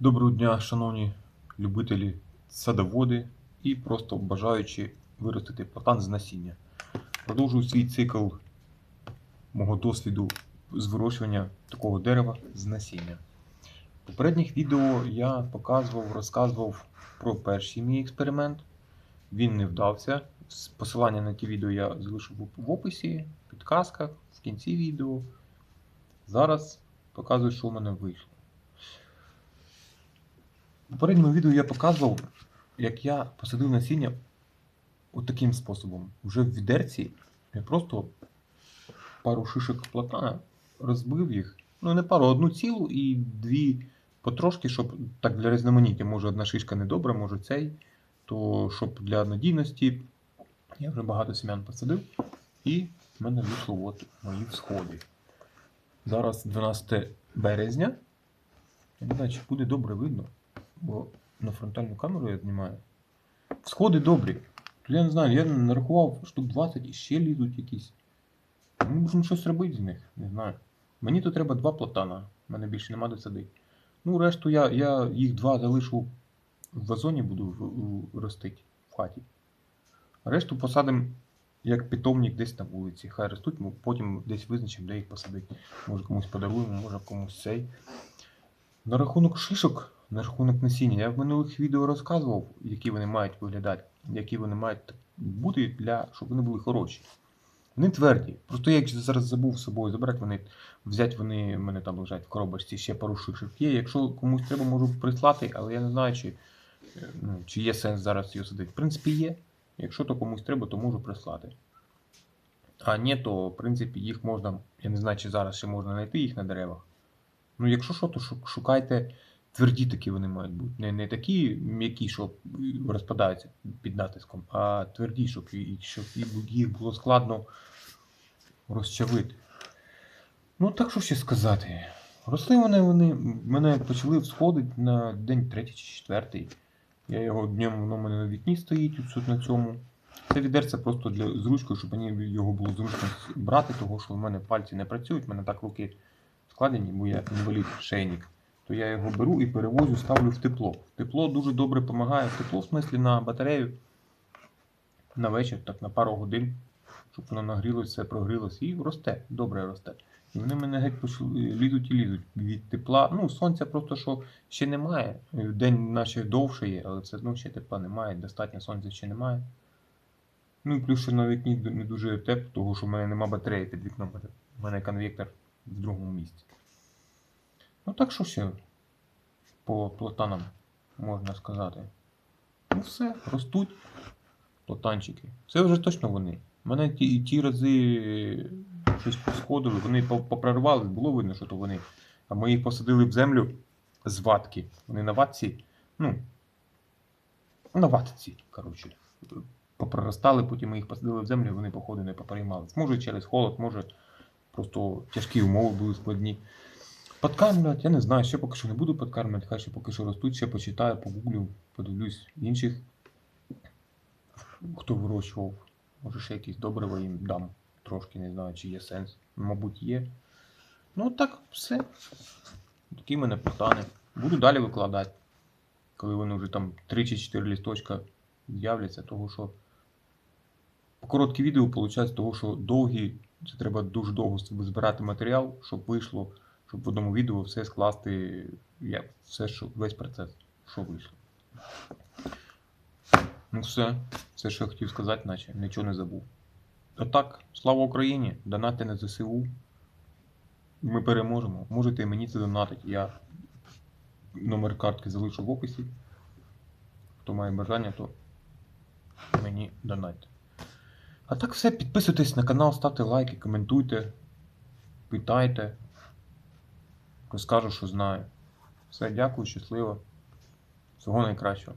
Доброго дня, шановні любителі садоводи і просто бажаючи виростити платан з насіння. Продовжую свій цикл мого досвіду з вирощування такого дерева з насіння. В попередніх відео я показував, розказував про перший мій експеримент. Він не вдався. Посилання на ті відео я залишу в описі, в підказках, в кінці відео. Зараз показую, що в мене вийшло. В попередньому відео я показував, як я посадив насіння от способом. Вже в відерці я просто пару шишок платана розбив їх. Ну, не пару, одну цілу і дві потрошки, щоб так для різноманіття, може одна шишка не добра, може цей. То щоб для надійності я вже багато семян посадив. І в мене вийшло от мої всходи. Зараз 12 березня. Я не знаю, чи буде добре видно, бо на фронтальну камеру я знімаю. Всходи добрі. То я не знаю, я нарахував штук 20 і ще лізуть якісь. Ми можемо щось робити з них, не знаю. Мені то треба два платана, в мене більше нема де садити. Ну, решту я, я їх два залишу в вазоні, буду в- в- ростити в хаті. Решту посадимо як питомник десь на вулиці. Хай ростуть, ми потім десь визначимо, де їх посадити. Може комусь подаруємо, може комусь цей. На рахунок шишок, на рахунок насіння, я в минулих відео розказував, які вони мають виглядати, які вони мають бути для, щоб вони були хороші. Вони тверді. Просто я зараз забув з собою забрати, вони взяти вони мене там лежать в коробочці ще пару шишок є. Якщо комусь треба, можу прислати, але я не знаю, чи, ну, чи є сенс зараз його садити. В принципі, є. Якщо то комусь треба, то можу прислати. А ні, то в принципі їх можна. Я не знаю, чи зараз ще можна знайти їх на деревах. Ну, якщо що, то шукайте тверді такі вони мають бути. Не, не такі м'які, що розпадаються під натиском, а тверді, щоб, щоб їх було складно розчавити. Ну, так що ще сказати. Росли вони, вони мене почали всходити на день третій чи четвертий. Я його днем воно в мене на вікні стоїть тут на цьому. Це відерце просто для зручкою, щоб мені його було зручно брати, того що в мене пальці не працюють, в мене так руки складені, бо я інвалід шейник. То я його беру і перевозю, ставлю в тепло. Тепло дуже добре допомагає. Тепло, в смислі, на батарею на вечір, так на пару годин, щоб воно нагрілося, все прогрілося і росте, добре росте. І вони мене геть почали лізуть і лізуть від тепла. Ну, сонця просто що ще немає. День наче довше є, але все одно ще тепла немає, достатньо сонця ще немає. Ну і плюс що на вікні не дуже тепло, тому що в мене нема батареї під вікном. У мене конвектор в другому місці. Ну так що ще по платанам можна сказати. Ну все, ростуть платанчики. Це вже точно вони. У мене ті, ті рази щось посходили, вони по- попрорвали, було видно, що то вони. А ми їх посадили в землю з ватки. Вони на ватці, ну, на ватці, коротше. Попроростали, потім ми їх посадили в землю, вони, походу, не поприймались. Може через холод, може просто тяжкі умови були складні. Подкармлювати, я не знаю, ще поки що не буду подкармлювати, хай ще поки що ростуть, ще почитаю, погуглю, подивлюсь інших, хто вирощував. Може ще якісь добрива їм дам. Трошки не знаю, чи є сенс. Мабуть, є. Ну так, все. Такі мене платани. Буду далі викладати. Коли вони вже там 3 чи 4 лісточка з'являться, того що. Короткі відео виходить, того, що довгі, це треба дуже довго збирати матеріал, щоб вийшло, щоб в одному відео все скласти, як, все, що, весь процес, що вийшло. Ну все, все, що я хотів сказати, наче нічого не забув. А так, слава Україні! Донати на ЗСУ. Ми переможемо. Можете мені це донатити. Я номер картки залишу в описі. Хто має бажання, то мені донатьте. А так все, підписуйтесь на канал, ставте лайки, коментуйте, питайте. Розкажу, що знаю. Все, дякую, щасливо. Всього найкращого.